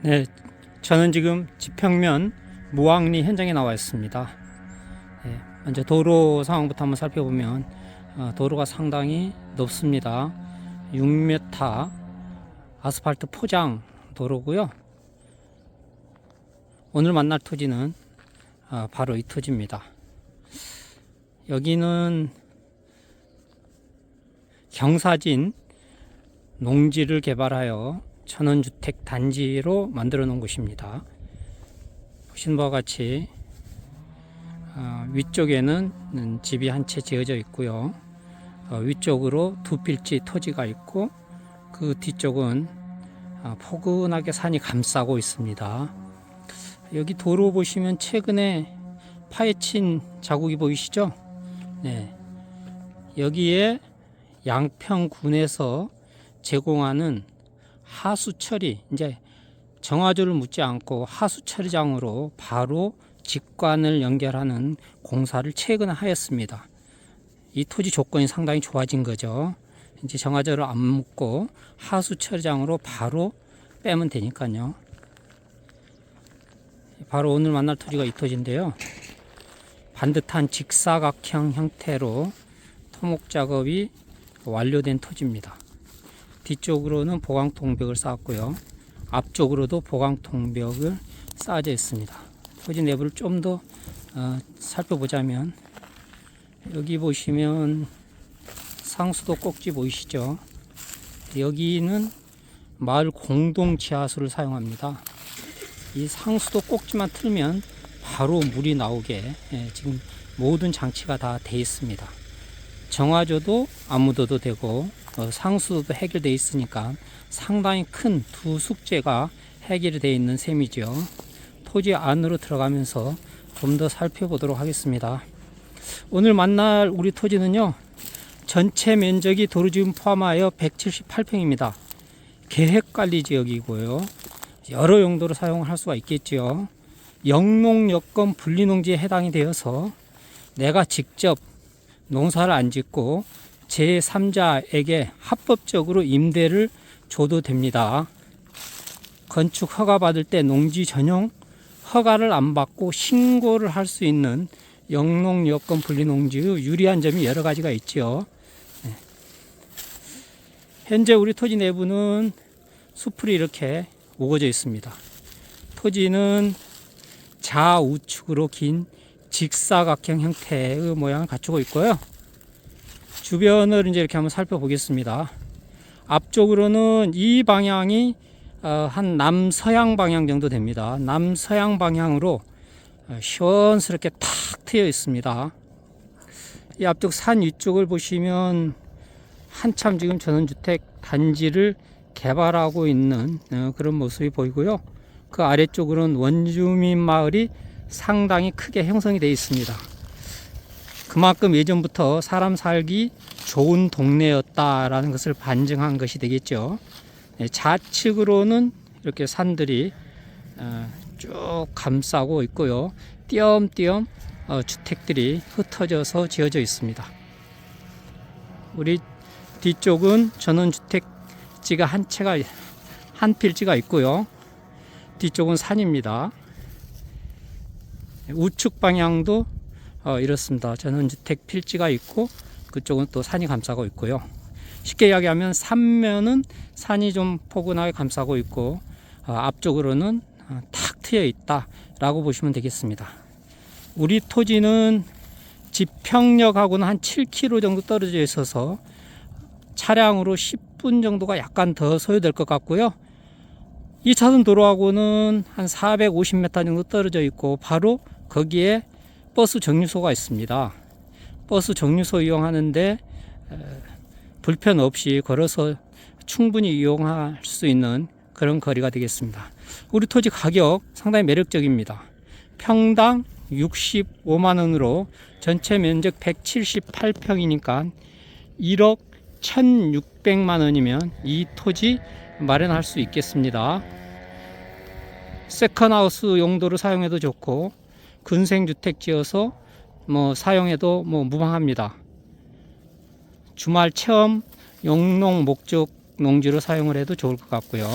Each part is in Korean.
네, 저는 지금 지평면 무왕리 현장에 나와 있습니다. 네, 먼저 도로 상황부터 한번 살펴보면 어, 도로가 상당히 높습니다. 6m 아스팔트 포장 도로고요. 오늘 만날 토지는 아, 바로 이 토지입니다. 여기는 경사진 농지를 개발하여 천원주택 단지로 만들어 놓은 곳입니다. 보시는 바와 같이 어, 위쪽에는 음, 집이 한 채 지어져 있고요. 어, 위쪽으로 두 필지 토지가 있고 그 뒤쪽은 아, 포근하게 산이 감싸고 있습니다. 여기 도로 보시면 최근에 파헤친 자국이 보이시죠? 네. 여기에 양평군에서 제공하는 하수 처리 이제 정화조를 묻지 않고 하수 처리장으로 바로 직관을 연결하는 공사를 최근에 하였습니다. 이 토지 조건이 상당히 좋아진 거죠. 이제 정화조를 안 묻고 하수 처리장으로 바로 빼면 되니까요. 바로 오늘 만날 토지가 이 토지인데요. 반듯한 직사각형 형태로 토목 작업이 완료된 토지입니다. 뒤쪽으로는 보강통벽을 쌓았고요. 앞쪽으로도 보강통벽을 쌓아져 있습니다. 토지 내부를 좀더 어, 살펴보자면 여기 보시면 상수도 꼭지 보이시죠? 여기는 마을 공동 지하수를 사용합니다. 이 상수도 꼭지만 틀면 바로 물이 나오게 예, 지금 모든 장치가 다 돼 있습니다. 정화조도 안 묻어도 되고 어, 상수도도 해결돼 있으니까 상당히 큰 두 숙제가 해결이 되어 있는 셈이죠. 토지 안으로 들어가면서 좀 더 살펴보도록 하겠습니다. 오늘 만날 우리 토지는요. 전체 면적이 도로지금 포함하여 178평입니다. 계획관리 지역이고요. 여러 용도로 사용할 수가 있겠지요. 영농 여건 분리농지에 해당이 되어서 내가 직접 농사를 안 짓고 제3자에게 합법적으로 임대를 줘도 됩니다. 건축 허가 받을 때 농지 전용 허가를 안 받고 신고를 할 수 있는 영농 여건 분리 농지의 유리한 점이 여러 가지가 있죠. 네. 현재 우리 토지 내부는 수풀이 이렇게 우거져 있습니다. 토지는 좌우측으로 긴 직사각형 형태의 모양을 갖추고 있고요. 주변을 이제 이렇게 한번 살펴보겠습니다. 앞쪽으로는 이 방향이 어, 한 남서양 방향 정도 됩니다. 남서양 방향으로 어, 시원스럽게 탁 트여 있습니다. 이 앞쪽 산 위쪽을 보시면 한참 지금 전원주택 단지를 개발하고 있는 어, 그런 모습이 보이고요. 그 아래쪽으로는 원주민 마을이 상당히 크게 형성이 되어 있습니다. 그만큼 예전부터 사람 살기 좋은 동네였다라는 것을 반증한 것이 되겠죠. 네, 좌측으로는 이렇게 산들이 어, 쭉 감싸고 있고요. 띄엄띄엄 어, 주택들이 흩어져서 지어져 있습니다. 우리 뒤쪽은 전원주택지가 한 채가 한 필지가 있고요. 뒤쪽은 산입니다. 우측 방향도 어, 이렇습니다. 전원주택 필지가 있고 그쪽은 또 산이 감싸고 있고요. 쉽게 이야기하면 삼면은 산이 좀 포근하게 감싸고 있고 어, 앞쪽으로는 어, 탁 트여 있다라고 보시면 되겠습니다. 우리 토지는 지평역하고는 한 7km 정도 떨어져 있어서 차량으로 10분 정도가 약간 더 소요될 것 같고요. 2차선 도로하고는 한 450m 정도 떨어져 있고 바로 거기에 버스 정류소가 있습니다. 버스 정류소 이용하는데 불편 없이 걸어서 충분히 이용할 수 있는 그런 거리가 되겠습니다. 우리 토지 가격 상당히 매력적입니다. 평당 65만 원으로 전체 면적 178평이니까 1억 1,600만 원이면 이 토지 마련할 수 있겠습니다. 세컨하우스 용도로 사용해도 좋고 근생주택 지어서 뭐 사용해도 뭐 무방합니다. 주말 체험 용농 목적 농지로 사용을 해도 좋을 것 같고요.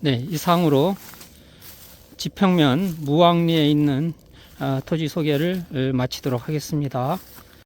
네, 이상으로 지평면 무왕리에 있는 아, 토지 소개를 어, 마치도록 하겠습니다.